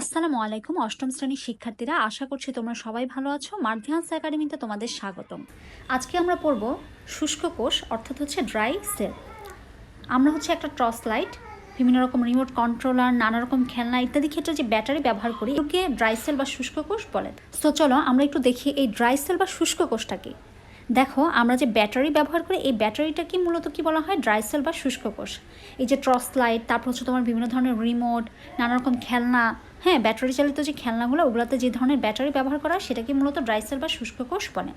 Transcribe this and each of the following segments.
আসসালামু আলাইকুম, অষ্টম শ্রেণির শিক্ষার্থীরা, আশা করছি তোমরা সবাই ভালো আছো। মার্ধিয়ান্স একাডেমিতে তোমাদের স্বাগতম। আজকে আমরা পড়ব শুষ্ক কোষ, অর্থাৎ হচ্ছে ড্রাই সেল। আমরা হচ্ছে একটা টর্চ লাইট, বিভিন্ন রকম রিমোট কন্ট্রোলার, নানা রকম খেলনা ইত্যাদি ক্ষেত্রে যে ব্যাটারি ব্যবহার করি, এগুলোকে ড্রাই সেল বা শুষ্ক কোষ বলে। তো চলো আমরা একটু দেখি এই ড্রাই সেল বা শুষ্ক কোষটা কি। দেখো, আমরা যে ব্যাটারি ব্যবহার করি, এই ব্যাটারিটা কি মূলত কি বলা হয়? ড্রাই সেল বা শুষ্ক কোষ। এই যে টর্চ লাইট, তারপর হচ্ছে তোমার বিভিন্ন ধরনের রিমোট, নানা রকম খেলনা হ্যাঁ ব্যাটারি চালিত যে খেলনাগুলো, ওগুলোতে যে ধরনের ব্যাটারি ব্যবহার করা হয়, সেটাকে মূলত ড্রাই সেল বা শুষ্ক কোষ বলে।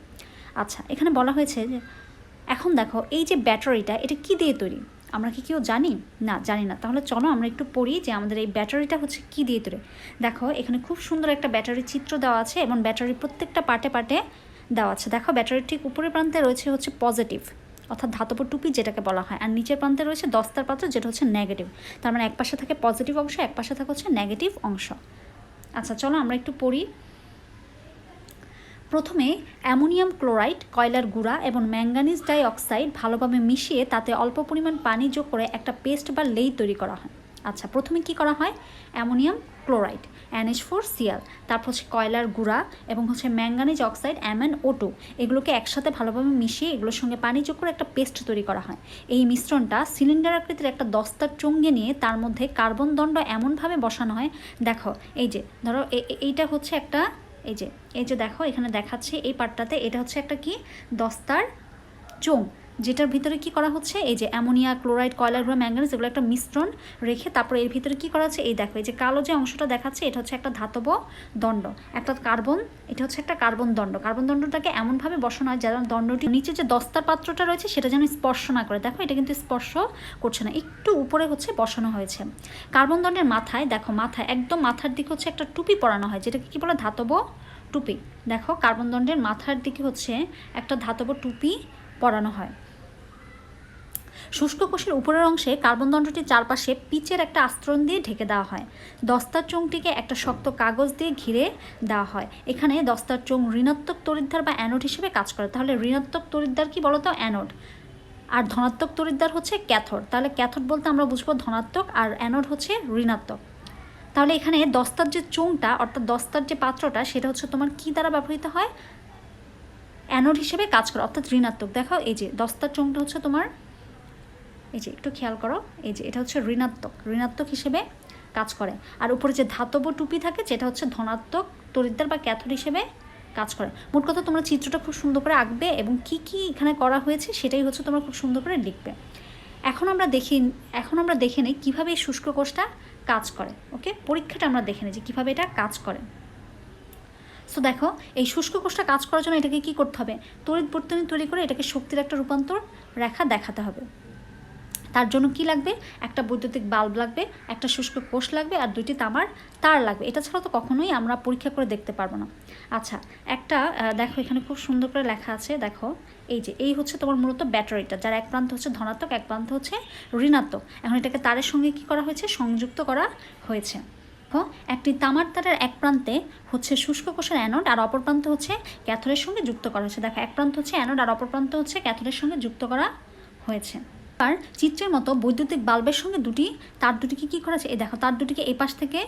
আচ্ছা এখানে বলা হয়েছে যে, এখন দেখো, এই যে ব্যাটারিটা, এটা কি দিয়ে তৈরি? আমরা কি কেউ জানি? না জানি না। তাহলে চলো আমরা একটু পড়ি যে আমাদের এই ব্যাটারিটা হচ্ছে কি দিয়ে তৈরি। দেখো, এখানে খুব সুন্দর একটা ব্যাটারি চিত্র দেওয়া আছে এবং ব্যাটারির প্রত্যেকটা পার্টে পার্টে দেওয়া আছে। দেখো ব্যাটারির ঠিক উপরের প্রান্তে রয়েছে হচ্ছে পজিটিভ অর্থাৎ ধাতব টুপি যেটাকে বলা হয়। আর নিচের প্রান্তে রয়েছে দস্তার পাত্র, যেটা হচ্ছে নেগেটিভ তার মানে এক পাশে থাকে পজিটিভ অংশ এক পাশে থাকে হচ্ছে নেগেটিভ অংশ। আচ্ছা চলো আমরা একটু পড়ি। প্রথমে, অ্যামোনিয়াম ক্লোরাইড, কয়লার গুঁড়া এবং ম্যাঙ্গানিজ ডাইঅক্সাইড ভালোভাবে মিশিয়ে তাতে অল্প পরিমাণ পানি যোগ করে একটা পেস্ট বা লেই তৈরি করা হয়। আচ্ছা প্রথমে কি করা হয়? Ammonium chloride, N H four C L তারপর হচ্ছে কয়লার গুঁড়া এবং হচ্ছে manganese oxide M N O two, এগুলোকে একসাথে ভালোভাবে মিশিয়ে এগুলোর সঙ্গে পানি যোগ করে একটা পেস্ট তৈরি করা হয়। এই মিশ্রণটা সিলিন্ডার আকৃতির একটা দস্তার চঙ্গে নিয়ে তার মধ্যে কার্বন দণ্ড এমনভাবে বসানো হয়। দেখো, এই যে, ধরো এইটা হচ্ছে একটা, এই যে এই যে দেখো, এখানে দেখাচ্ছে এই পার্টটাতে এটা হচ্ছে একটা কি? দস্তার চোং যেটার ভিতরে কি করা হচ্ছে? এই যে অ্যামোনিয়া, ক্লোরাইড, কয়লার গুঁড়া ম্যাঙ্গানিজ এগুলো একটা মিশ্রণ রেখে তারপরে এর ভিতরে কি করা হচ্ছে? এই দেখো, এই যে কালো যে অংশটা দেখাচ্ছে, এটা হচ্ছে একটা ধাতব দণ্ড। একটা কার্বন, এটা হচ্ছে একটা কার্বন দণ্ড। কার্বন দণ্ডটাকে এমনভাবে বসানো হয় যেন দণ্ডটি নিচে যে দস্তার পাত্রটা রয়েছে, সেটা যেন স্পর্শ না করে। দেখো, এটা কিন্তু স্পর্শ করছে না, একটু উপরে হচ্ছে বসানো হয়েছে। কার্বন দণ্ডের মাথায়, দেখো, মাথায়, একদম মাথার দিকে হচ্ছে একটা টুপি পরানো হয়, যেটাকে কি বলে? ধাতব টুপি। দেখো, কার্বন দণ্ডের মাথার দিকে হচ্ছে একটা ধাতব টুপি পরানো হয়। শুষ্ক কোষের উপরের অংশে কার্বন দণ্ডটির চারপাশে পিচের একটা আস্তরণ দিয়ে ঢেকে দেওয়া হয়। দস্তার চোঙটিকে একটা শক্ত কাগজ দিয়ে ঘিরে দেওয়া হয়। এখানে দস্তার চোঙ ঋণাত্মক তরিদ্ধার বা অ্যানোড হিসেবে কাজ করে। তাহলে ঋণাত্মক তরিদ্ধার কি বলতো? অ্যানোড। আর ধনাত্মক তরিদ্ধার হচ্ছে ক্যাথোড। তাহলে ক্যাথোড বলতে আমরা বুঝব ধনাত্মক আর অ্যানোড হচ্ছে ঋণাত্মক। তাহলে এখানে দস্তার যে চোঙটা, অর্থাৎ দস্তার যে পাত্রটা, সেটা হচ্ছে তোমার কি দ্বারা ব্যবহৃত হয়? অ্যানোড হিসেবে কাজ করে, অর্থাৎ ঋণাত্মক। দেখো এই যে দস্তার চোঙটা হচ্ছে তোমার এই যে একটু খেয়াল করো, এই যে এটা হচ্ছে ঋণাত্মক ঋণাত্মক হিসেবে কাজ করে। আর উপরে যে ধাতব টুপি থাকে, যেটা হচ্ছে ধনাত্মক, তরিদ্দার বা ক্যাথোড হিসেবে কাজ করে। মোট কথা তোমরা চিত্রটা খুব সুন্দর করে আঁকবে এবং কি কি এখানে করা হয়েছে সেটাই হচ্ছে তোমরা খুব সুন্দর করে লিখবে। এখন আমরা দেখি, এখন আমরা দেখে নিই কীভাবে এই শুষ্ক কোষটা কাজ করে, ওকে? পরীক্ষাটা আমরা দেখে নিই যে কীভাবে এটা কাজ করে। সো দেখো, এই শুষ্ক কোষটা কাজ করার জন্য এটাকে কি করতে হবে? তড়িৎ বর্তনী তৈরি করে এটাকে শক্তির একটা রূপান্তর রেখা দেখাতে হবে। তার জন্য কি লাগবে? একটা বৈদ্যুতিক বাল্ব লাগবে, একটা শুষ্ক কোষ লাগবে আর দুইটি তামার তার লাগবে। এটা ছাড়া তো কখনোই আমরা পরীক্ষা করে দেখতে পারব না। আচ্ছা একটা দেখো এখানে খুব সুন্দর করে লেখা আছে, দেখো, এই যে, এই হচ্ছে তোমার মূলত ব্যাটারিটা, যার এক প্রান্ত হচ্ছে ধনাত্মক, এক প্রান্ত হচ্ছে ঋণাত্মক। এখন এটাকে তারের সঙ্গে কি করা হয়েছে? সংযুক্ত করা হয়েছে। একটি তামার তারের এক প্রান্তে হচ্ছে শুষ্ক কোষের অ্যানোড আর অপর প্রান্ত হচ্ছে ক্যাথোডের সঙ্গে যুক্ত করা হয়েছে। দেখো, এক প্রান্ত হচ্ছে অ্যানোড আর অপর প্রান্ত হচ্ছে ক্যাথোডের সঙ্গে যুক্ত করা হয়েছে। আর চিত্রের মতো বৈদ্যুতিক বাল্বের সঙ্গে দুটি, তার দুটিকে কী করা এই দেখো, তার দুটিকে এই পাশ থেকে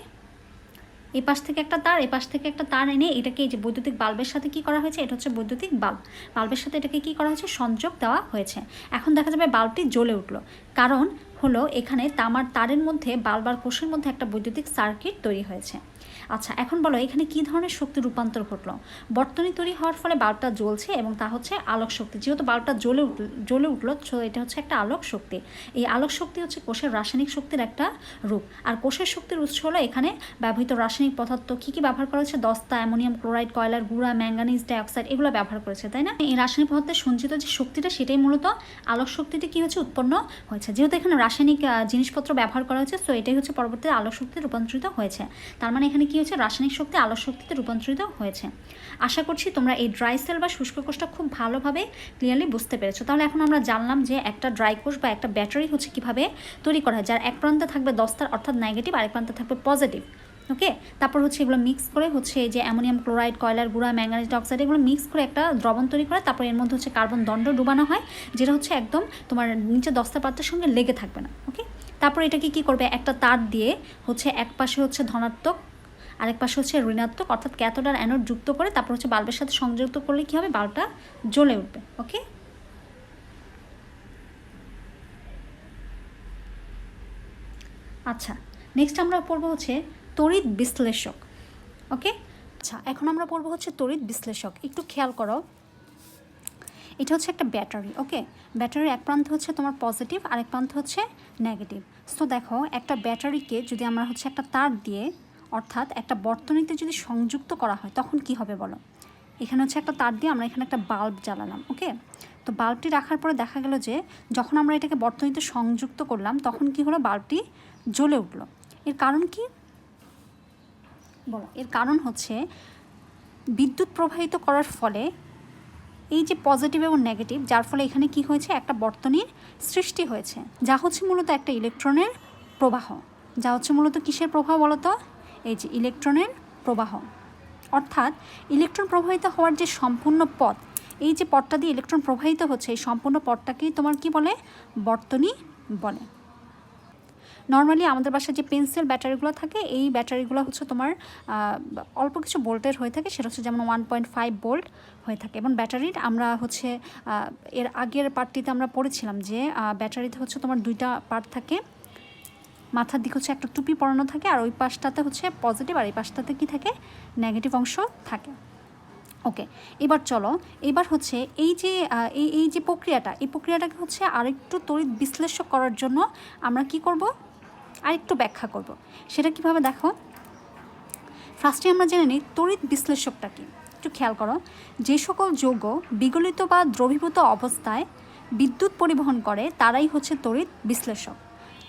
এই পাশ থেকে একটা তার এই পাশ থেকে একটা তার এনে এটাকে এই যে বৈদ্যুতিক বাল্বের সাথে কি করা হয়েছে? এটা হচ্ছে বৈদ্যুতিক বাল্ব। বাল্বের সাথে এটাকে কি করা হয়েছে? সংযোগ দেওয়া হয়েছে। এখন দেখা যাবে বাল্বটি জ্বলে উঠল। কারণ হলো এখানে তামার তারের মধ্যে বাল্ব আর কোষের মধ্যে একটা বৈদ্যুতিক সার্কিট তৈরি হয়েছে। আচ্ছা এখন বলো, এখানে কি ধরনের শক্তি রূপান্তর ঘটলো? বর্তনী তৈরি হওয়ার ফলে বাল্বটা জ্বলছে এবং তা হচ্ছে আলোক শক্তি। যেহেতু বাল্বটা জ্বলে জ্বলে উঠল so এটা হচ্ছে একটা আলোক শক্তি। এই আলোক শক্তি হচ্ছে কোষের রাসায়নিক শক্তির একটা রূপ। আর কোষের শক্তির উৎস হলো এখানে ব্যবহৃত রাসায়নিক পদার্থ। কী কী ব্যবহার করা হচ্ছে দস্তা, অ্যামোনিয়াম ক্লোরাইড, কয়লার গুঁড়া ম্যাঙ্গানিজ ডাইঅক্সাইড, এগুলো ব্যবহার করেছে, তাই না? এই রাসায়নিক পদার্থের সঞ্চিত যে শক্তিটা, সেটাই মূলত আলোক শক্তিতে কি হচ্ছে উৎপন্ন হয়েছে। যেহেতু এখানে রাসায়নিক জিনিসপত্র ব্যবহার করা হয়েছে তো এটাই হচ্ছে পরবর্তীতে আলোক শক্তি রূপান্তরিত হয়েছে। তার মানে এখানে কি হচ্ছে? রাসায়নিক শক্তি আলোক শক্তিতে রূপান্তরিত হয়েছে। আশা করছি তোমরা এই ড্রাই সেল বা শুষ্ক কোষটা খুব ভালোভাবে ক্লিয়ারলি বুঝতে পেরেছ। তাহলে এখন আমরা জানলাম যে একটা ড্রাই কোষ বা একটা ব্যাটারি হচ্ছে কীভাবে তৈরি করা হয়, যার এক প্রান্তে থাকবে দস্তার অর্থাৎ নেগেটিভ আরেক প্রান্তে থাকবে পজিটিভ ওকে তারপর হচ্ছে এগুলো মিক্স করে হচ্ছে যে অ্যামোনিয়াম ক্লোরাইড কয়লার গুঁড়া ম্যাঙ্গানিজ অক্সাইড এগুলো মিক্স করে একটা দ্রবণ তৈরি করে, তারপর এর মধ্যে হচ্ছে কার্বন দণ্ড ডুবানো হয়, যেটা হচ্ছে একদম তোমার নিচে দস্তা পাত্রের সঙ্গে লেগে থাকবে না ওকে তারপর এটাকে কি করবে? একটা তার দিয়ে হচ্ছে এক পাশে হচ্ছে ধনাত্মক আরেক পাশে হচ্ছে ঋণাত্মক, অর্থাৎ ক্যাথোড আর অ্যানোড যুক্ত করে তারপর হচ্ছে বাল্বের সাথে সংযুক্ত করলে কী হবে? বাল্বটা জ্বলে উঠবে ওকে আচ্ছা নেক্সট আমরা পড়ব হচ্ছে তড়িৎ বিশ্লেষক ওকে আচ্ছা এখন আমরা পড়ব হচ্ছে তড়িৎ বিশ্লেষক, একটু খেয়াল করো। এটা হচ্ছে একটা ব্যাটারি ওকে ব্যাটারির এক প্রান্ত হচ্ছে তোমার পজিটিভ আর এক প্রান্ত হচ্ছে নেগেটিভ সো দেখো, একটা ব্যাটারিকে যদি আমরা হচ্ছে একটা তার দিয়ে অর্থাৎ একটা বর্তনীতে যদি সংযুক্ত করা হয়, তখন কি হবে বলো? এখানে হচ্ছে একটা তার দিয়ে আমরা এখানে একটা বাল্ব জ্বালালাম ওকে তো বাল্বটি রাখার পরে দেখা গেল যে, যখন আমরা এটাকে বর্তনীতে সংযুক্ত করলাম, তখন কি হলো? বাল্বটি জ্বলে উঠল। এর কারণ কি? বলো, এর কারণ হচ্ছে বিদ্যুৎ প্রবাহিত করার ফলে এই যে পজিটিভ এবং নেগেটিভ যার ফলে এখানে কি হয়েছে? একটা বর্তনীর সৃষ্টি হয়েছে, যা হচ্ছে মূলত একটা ইলেকট্রনের প্রবাহ। যা হচ্ছে মূলত কিসের প্রবাহ বলতো? এই যে ইলেকট্রনের প্রবাহ, অর্থাৎ ইলেকট্রন প্রবাহিত হওয়ার যে সম্পূর্ণ পথ, এই যে পথটা দিয়ে ইলেকট্রন প্রবাহিত হচ্ছে, এই সম্পূর্ণ পথটাকেই তোমার কি বলে? বর্তনী বলে। নর্মালি আমাদের বাসায় যে পেন্সিল ব্যাটারিগুলো থাকে, এই ব্যাটারিগুলো হচ্ছে তোমার অল্প কিছু ভোল্টের হয়ে থাকে, সেটা হচ্ছে যেমন ওয়ান পয়েন্ট ফাইভ ভোল্ট হয়ে থাকে। এবং ব্যাটারির আমরা হচ্ছে এর আগের পার্টটিতে আমরা পড়েছিলাম যে ব্যাটারিতে হচ্ছে তোমার দুইটা পার্ট থাকে। মাথার দিক হচ্ছে একটা টুপি পরানো থাকে আর ওই পাশটাতে হচ্ছে পজিটিভ আর এই পাশটাতে কি থাকে? নেগেটিভ অংশ থাকে। ওকে এবার চলো, এবার হচ্ছে এই যে এই এই যে প্রক্রিয়াটা, এই প্রক্রিয়াটাকে হচ্ছে আরেকটু তড়িৎ বিশ্লেষক করার জন্য আমরা কি করব? আরেকটু ব্যাখ্যা করব। সেটা কীভাবে দেখো? ফার্স্টে আমরা জেনে নিই তড়িৎ বিশ্লেষকটা কি। একটু খেয়াল করো, যে সকল যৌগ বিগলিত বা দ্রবীভূত অবস্থায় বিদ্যুৎ পরিবহন করে, তারাই হচ্ছে তড়িৎ বিশ্লেষক।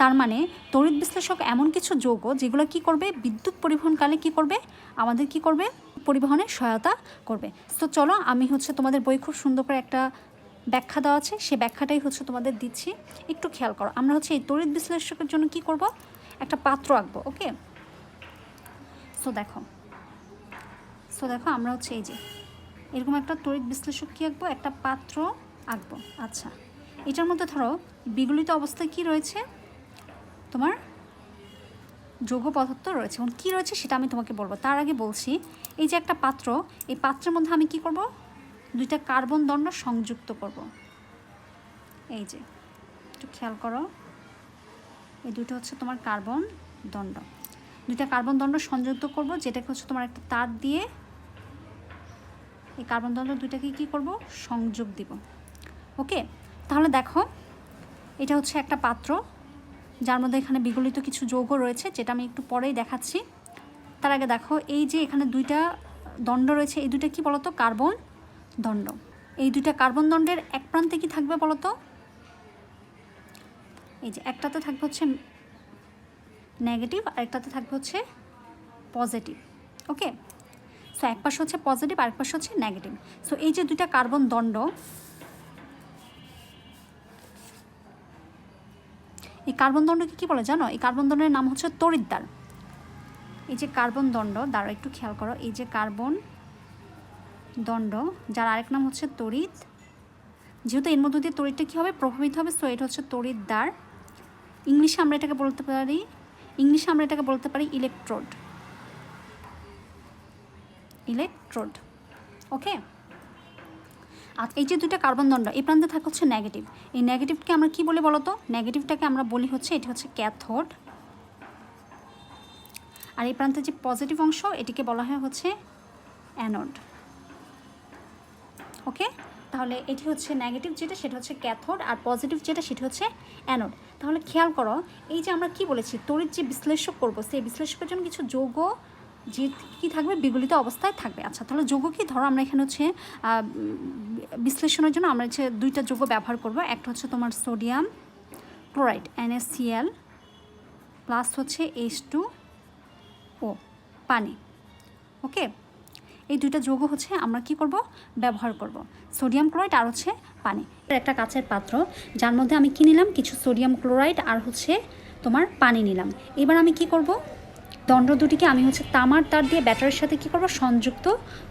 তার মানে তড়িৎ বিশ্লেষক এমন কিছু যৌগ যেগুলো কি করবে? বিদ্যুৎ পরিবহনকালে কি করবে? আমাদের কি করবে? পরিবহনে সহায়তা করবে। তো চলো, আমি হচ্ছে তোমাদের বই খুব সুন্দর করে একটা ব্যাখ্যা দেওয়া আছে। সেই ব্যাখ্যাটাই হচ্ছে তোমাদের দিচ্ছি। একটু খেয়াল করো, আমরা হচ্ছে এই তড়িৎ বিশ্লেষকের জন্য কি করব? একটা পাত্র আঁকবো, ওকে? সো দেখো সো দেখো আমরা হচ্ছে এই যে, এরকম একটা তড়িৎ বিশ্লেষক কী আঁকবো? একটা পাত্র আঁকবো। আচ্ছা এটার মধ্যে ধরো বিগলিত অবস্থায় কি রয়েছে? তোমার যৌগ পদার্থ রয়েছে। এবং কী রয়েছে সেটা আমি তোমাকে বলব। তার আগে বলছি, এই যে একটা পাত্র, এই পাত্রের মধ্যে আমি কি করব? দুইটা কার্বন দণ্ড সংযুক্ত করব। এই যে, একটু খেয়াল করো। এই দুটো হচ্ছে তোমার কার্বন দণ্ড। দুইটা কার্বন দণ্ড সংযুক্ত করব, যেটাকে হচ্ছে তোমার একটা তার দিয়ে এই কার্বন দণ্ড দুইটাকে কি করব? সংযোগ দিব। ওকে? তাহলে দেখো, এটা হচ্ছে একটা পাত্র। যার মধ্যে এখানে বিগলিত কিছু যৌগ রয়েছে, যেটা আমি একটু পরেই দেখাচ্ছি। তার আগে দেখো, এই যে এখানে দুইটা দণ্ড রয়েছে, এই দুইটা কি বলতো? কার্বন দণ্ড। এই দুইটা কার্বন দণ্ডের এক প্রান্তে কি থাকবে বলতো? এই যে একটাতে থাকবে হচ্ছে নেগেটিভ আর একটাতে থাকবে হচ্ছে পজিটিভ ওকে সো এক পাশে হচ্ছে পজিটিভ আর এক পাশে হচ্ছে নেগেটিভ সো এই যে দুইটা কার্বন দণ্ড এই কার্বন দণ্ডকে কী বলে জানো? এই কার্বন দণ্ডের নাম হচ্ছে তড়িৎদ্বার এই যে কার্বন দণ্ড দ্বারা একটু খেয়াল করো, এই যে কার্বন দণ্ড, যার আরেক নাম হচ্ছে তড়িৎ। যেহেতু এর মধ্য দিয়ে তড়িৎটা কী হবে? প্রভাবিত হবে সো এটা হচ্ছে তড়িৎদ্বার ইংলিশে আমরা এটাকে বলতে পারি, ইংলিশে আমরা এটাকে বলতে পারি ইলেকট্রোড ইলেকট্রোড ওকে আর এই যে দুইটা কার্বন দণ্ড, এই প্রান্তে থাকে হচ্ছে নেগেটিভ এই নেগেটিভকে আমরা কি বলি বলতো? নেগেটিভটাকে আমরা বলি হচ্ছে এটি হচ্ছে ক্যাথোড আর এই প্রান্তে যে পজিটিভ অংশ, এটিকে বলা হয় হচ্ছে অ্যানোড ওকে তাহলে এটি হচ্ছে নেগেটিভ যেটা, সেটা হচ্ছে ক্যাথোড আর পজিটিভ যেটা, সেটা হচ্ছে অ্যানোড তাহলে খেয়াল করো, এই যে আমরা কি বলেছি, তড়িৎ যে বিশ্লেষক করব, সেই বিশ্লেষকের জন্য কিছু যৌগ যে কী থাকবে? বিগলিত অবস্থায় থাকবে। আচ্ছা তাহলে যোগ কি? ধরো আমরা এখানে হচ্ছে বিশ্লেষণের জন্য আমরা হচ্ছে দুইটা যৌগ ব্যবহার করব। একটা হচ্ছে তোমার sodium chloride N S C L plus হচ্ছে এইচ টু ও পানি। ওকে? এই দুইটা যৌগ হচ্ছে আমরা কি করব? ব্যবহার করব। সোডিয়াম ক্লোরাইড আর হচ্ছে পানি। একটা কাচের পাত্র, যার মধ্যে আমি কি নিলাম? কিছু সোডিয়াম ক্লোরাইড আর হচ্ছে তোমার পানি নিলাম। এবার আমি কি করব? দণ্ড দুটিকে আমি হচ্ছে তামার তার দিয়ে ব্যাটারির সাথে কি করব? সংযুক্ত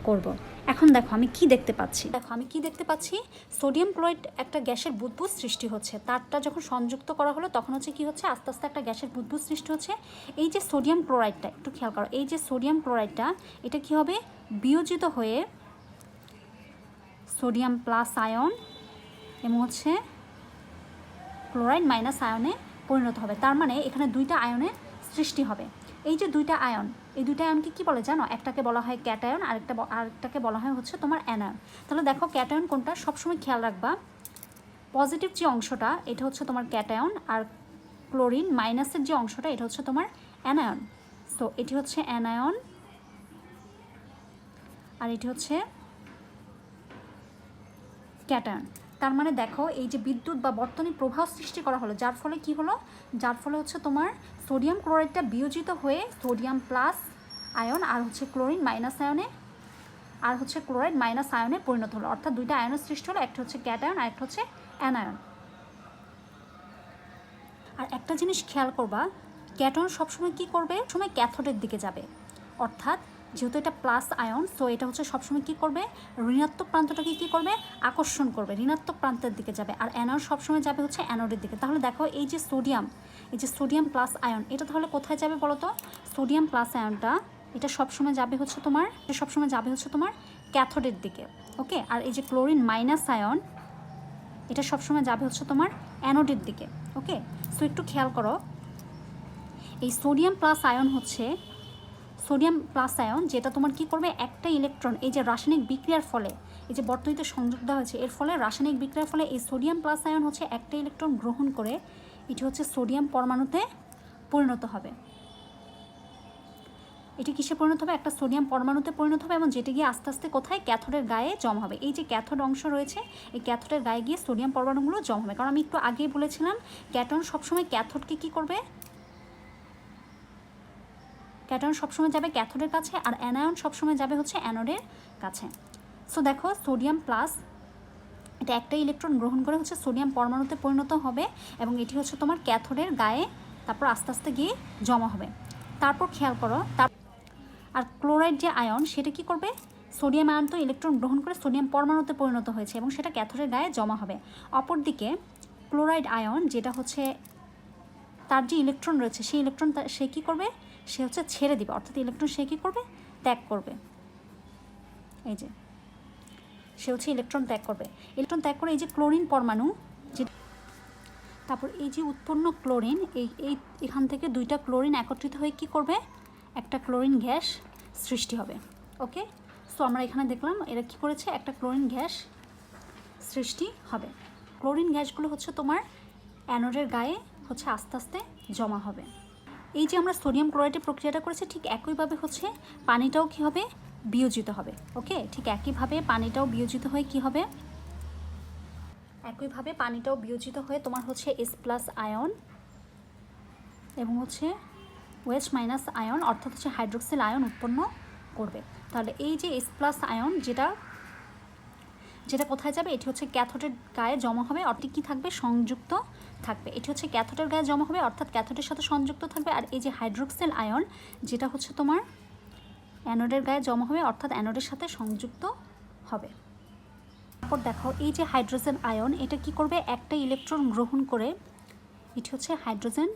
করব। এখন দেখো, আমি কি দেখতে পাচ্ছি? দেখো, আমি কি দেখতে পাচ্ছি? সোডিয়াম ক্লোরাইড একটা গ্যাসের বুদবুদ সৃষ্টি হচ্ছে। তারটা যখন সংযুক্ত করা হলো, তখন হচ্ছে কি হচ্ছে? আস্তে আস্তে একটা গ্যাসের বুদবুদ সৃষ্টি হচ্ছে। এই যে সোডিয়াম ক্লোরাইডটা, একটু খেয়াল করো, এই যে সোডিয়াম ক্লোরাইডটা, এটা কি হবে? বিয়োজিত হয়ে সোডিয়াম প্লাস আয়ন এবং হচ্ছে ক্লোরাইড মাইনাস আয়নে পরিণত হবে। তার মানে এখানে দুইটা আয়নের সৃষ্টি হবে। এই যে দুইটা আয়ন, এই দুইটা আয়নকে কি বলে জানো? একটাকে বলা হয় ক্যাটায়ন, আরেকটা আরেকটাকে বলা হয় হচ্ছে তোমার অ্যানায়ন। তাহলে দেখো ক্যাটায়ন কোনটা? সবসময় খেয়াল রাখবা পজিটিভ যে অংশটা, এটা হচ্ছে তোমার ক্যাটায়ন আর ক্লোরিন মাইনাসের যে অংশটা, এটা হচ্ছে তোমার অ্যানায়ন। সো এটি হচ্ছে অ্যানায়ন আর এটি হচ্ছে ক্যাটায়ন। তার মানে দেখো, এই যে বিদ্যুৎ বা বর্তনী প্রবাহ সৃষ্টি করা হলো, যার ফলে কি হলো? যার ফলে হচ্ছে তোমার সোডিয়াম ক্লোরাইডটা বিয়োজিত হয়ে সোডিয়াম প্লাস আয়ন আর হচ্ছে ক্লোরিন মাইনাস আয়নে, আর হচ্ছে ক্লোরাইড মাইনাস আয়নে পরিণত হলো। অর্থাৎ দুইটা আয়নের সৃষ্টি হলো, একটা হচ্ছে ক্যাটায়ন আর একটা হচ্ছে অ্যানায়ন আর একটা জিনিস খেয়াল করবা, ক্যাটন সবসময় কি করবে? সময় ক্যাথোডের দিকে যাবে। অর্থাৎ যেহেতু এটা প্লাস আয়ন সো এটা হচ্ছে সবসময় কী করবে? ঋণাত্মক প্রান্তটাকে কী করবে? আকর্ষণ করবে, ঋণাত্মক প্রান্তের দিকে যাবে। আর অ্যানোড সবসময় যাবে হচ্ছে অ্যানোডের দিকে। তাহলে দেখো এই যে সোডিয়াম এই যে সোডিয়াম প্লাস আয়ন এটা তাহলে কোথায় যাবে বলো তো? সোডিয়াম প্লাস আয়নটা এটা সবসময় যাবে হচ্ছে তোমার, এটা সবসময় যাবে হচ্ছে তোমার ক্যাথোডের দিকে ওকে আর এই যে ক্লোরিন মাইনাস আয়ন এটা সবসময় যাবে হচ্ছে তোমার অ্যানোডের দিকে ওকে সো একটু খেয়াল করো। এই সোডিয়াম প্লাস আয়ন হচ্ছে সোডিয়াম প্লাস আয়ন, যেটা তোমার কি করবে? একটা ইলেকট্রন এই যে রাসায়নিক বিক্রিয়ার ফলে, এই যে বর্তনীতে সংযোগ দেওয়া হয়েছে, এর ফলে রাসায়নিক বিক্রিয়ার ফলে এই সোডিয়াম প্লাস আয়ন হচ্ছে একটা ইলেকট্রন গ্রহণ করে, এটি হচ্ছে সোডিয়াম পরমাণুতে পরিণত হবে। এটি কিসে পরিণত হবে? একটা সোডিয়াম পরমাণুতে পরিণত হবে এবং যেটি গিয়ে আস্তে আস্তে কোথায়? ক্যাথোডের গায়ে জমা হবে। এই যে ক্যাথোড অংশ রয়েছে, এই ক্যাথোডের গায়ে গিয়ে সোডিয়াম পরমাণুগুলো জমা হবে। কারণ আমি একটু আগেই বলেছিলাম, ক্যাটন সবসময় ক্যাথোডকে কি করবে? ক্যাটন সবসময় যাবে ক্যাথোডের কাছে আর অ্যানায়ন সবসময় যাবে হচ্ছে অ্যানোডের কাছে। সো দেখো, সোডিয়াম প্লাস এটা একটা ইলেকট্রন গ্রহণ করে হচ্ছে সোডিয়াম পরমাণুতে পরিণত হবে এবং এটি হচ্ছে তোমার ক্যাথোডের গায়ে তারপর আস্তে আস্তে গিয়ে জমা হবে। তারপর খেয়াল করো, তার আর ক্লোরাইড যে আয়ন, সেটা কি করবে? সোডিয়াম আয়ন তো ইলেকট্রন গ্রহণ করে সোডিয়াম পরমাণুতে পরিণত হয়েছে এবং সেটা ক্যাথোডের গায়ে জমা হবে। অপরদিকে, ক্লোরাইড আয়ন, যেটা হচ্ছে তার যে ইলেকট্রন রয়েছে, সেই ইলেকট্রন সে কী করবে? সে হচ্ছে ছেড়ে দিবে। অর্থাৎ ইলেকট্রন সে কী করবে? ত্যাগ করবে। এই যে, সে হচ্ছে ইলেকট্রন ত্যাগ করবে। ইলেকট্রন ত্যাগ করে এই যে ক্লোরিন পরমাণু, যে তারপর এই যে উৎপন্ন ক্লোরিন এই এই, এখান থেকে দুইটা ক্লোরিন একত্রিত হয়ে কি করবে? একটা ক্লোরিন গ্যাস সৃষ্টি হবে। ওকে? সো আমরা এখানে দেখলাম এরা কি করেছে? একটা ক্লোরিন গ্যাস সৃষ্টি হবে। ক্লোরিন গ্যাসগুলো হচ্ছে তোমার অ্যানোডের গায়ে হচ্ছে আস্তে আস্তে জমা হবে। এই যে আমরা সোডিয়াম ক্লোরাইডের প্রক্রিয়াটা করেছি, ঠিক একইভাবে হচ্ছে পানিটাও কি হবে? বিয়োজিত হবে। ওকে? ঠিক একইভাবে পানিটাও বিয়োজিত হয়ে কি হবে? একইভাবে পানিটাও বিয়োজিত হয়ে তোমার হচ্ছে এস প্লাস আয়ন এবং হচ্ছে ওয়েস্ট মাইনাস আয়ন অর্থাৎ হচ্ছে হাইড্রোক্সিল আয়ন উৎপন্ন করবে। তাহলে এই যে এস প্লাস আয়ন যেটা যেটা কোথায় যাবে, এটি হচ্ছে ক্যাথোডের গায়ে জমা হবে, অর্থাৎ কী থাকবে? সংযুক্ত থাকবে। এটি হচ্ছে ক্যাথোডের গায়ে জমা হবে, অর্থাৎ ক্যাথোডের সাথে সংযুক্ত থাকবে। আর এই যে হাইড্রোক্সিল আয়ন, যেটা হচ্ছে তোমার অ্যানোডের গায়ে জমা হবে, অর্থাৎ অ্যানোডের সাথে সংযুক্ত হবে। তারপর দেখো এই যে হাইড্রোজেন আয়ন, এটা কি করবে? একটা ইলেকট্রন গ্রহণ করে এটি হচ্ছে হাইড্রোজেন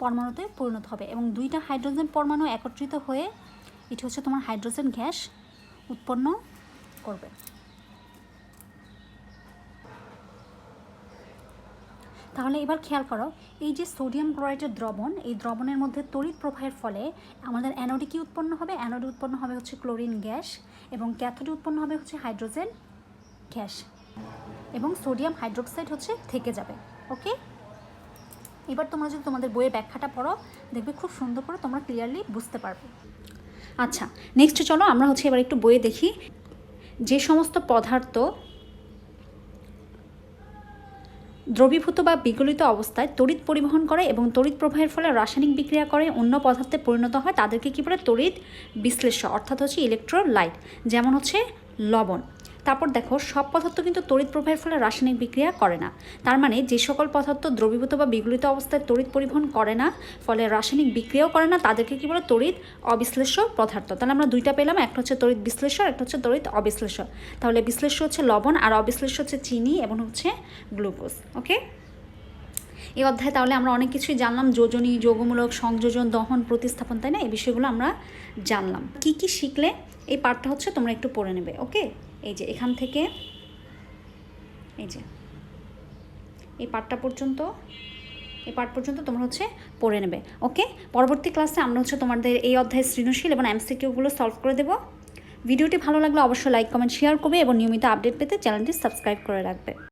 পরমাণুতে পরিণত হবে। এবং দুইটা হাইড্রোজেন পরমাণু একত্রিত হয়ে এটি হচ্ছে তোমার হাইড্রোজেন গ্যাস উৎপন্ন করবে। তাহলে এবার খেয়াল করো, এই যে সোডিয়াম ক্লোরাইডের দ্রবণ, এই দ্রবণের মধ্যে তড়িৎ প্রবাহের ফলে আমাদের অ্যানোডে কি উৎপন্ন হবে? অ্যানোডে উৎপন্ন হবে হচ্ছে ক্লোরিন গ্যাস এবং ক্যাথোডে উৎপন্ন হবে হচ্ছে হাইড্রোজেন গ্যাস এবং সোডিয়াম হাইড্রোক্সাইড হচ্ছে থেকে যাবে ওকে এবার তোমরা যদি তোমাদের বইয়ের ব্যাখ্যাটা পড়ো, দেখবে খুব সুন্দর করে তোমরা ক্লিয়ারলি বুঝতে পারবে। আচ্ছা নেক্সট চলো আমরা হচ্ছে এবার একটু বইয়ে দেখি যে সমস্ত পদার্থ দ্রবীভূত বা বিগলিত অবস্থায় তড়িৎ পরিবহন করে এবং তড়িৎ প্রবাহের ফলে রাসায়নিক বিক্রিয়া করে অন্য পদার্থে পরিণত হয়, তাদেরকে কী বলে তড়িৎ বিশ্লেষ্য, অর্থাৎ হচ্ছে ইলেকট্রোলাইট যেমন হচ্ছে লবণ। তারপর দেখো, সব পদার্থ কিন্তু তড়িৎ প্রবাহের ফলে রাসায়নিক বিক্রিয়া করে না। তার মানে যে সকল পদার্থ দ্রবীভূত বা বিগলিত অবস্থায় তড়িৎ পরিবহন করে না, ফলে রাসায়নিক বিক্রিয়াও করে না, তাদেরকে কী বলে? তড়িৎ অবিশ্লেষ্য পদার্থ। তাহলে আমরা দুইটা পেলাম, একটা হচ্ছে তড়িৎ বিশ্লেষ্য একটা হচ্ছে তড়িৎ অবিশ্লেষ্য। তাহলে বিশ্লেষ্য হচ্ছে লবণ, আর অবিশ্লেষ্য হচ্ছে চিনি এবং হচ্ছে গ্লুকোজ, ওকে? এই অধ্যায়ে তাহলে আমরা অনেক কিছুই জানলাম, যোজনী, যোগমূলক, সংযোজন, দহন, প্রতিস্থাপন, তাই না? এই বিষয়গুলো আমরা জানলাম। কি কি শিখলে? এই পার্টটা হচ্ছে তোমরা একটু পড়ে নেবে, ওকে? এই যে এখান থেকে, এই যে, এই পার্টটা পর্যন্ত, এই পার্ট পর্যন্ত তোমরা হচ্ছে পড়ে নেবে, ওকে? পরবর্তী ক্লাসে আমরা হচ্ছে তোমাদের এই অধ্যায় সৃজনশীল এবং এমসিকিউগুলো সলভ করে দেবো। ভিডিওটি ভালো লাগলে অবশ্যই লাইক, কমেন্ট, শেয়ার করবে এবং নিয়মিত আপডেট পেতে চ্যানেলটি সাবস্ক্রাইব করে রাখবে।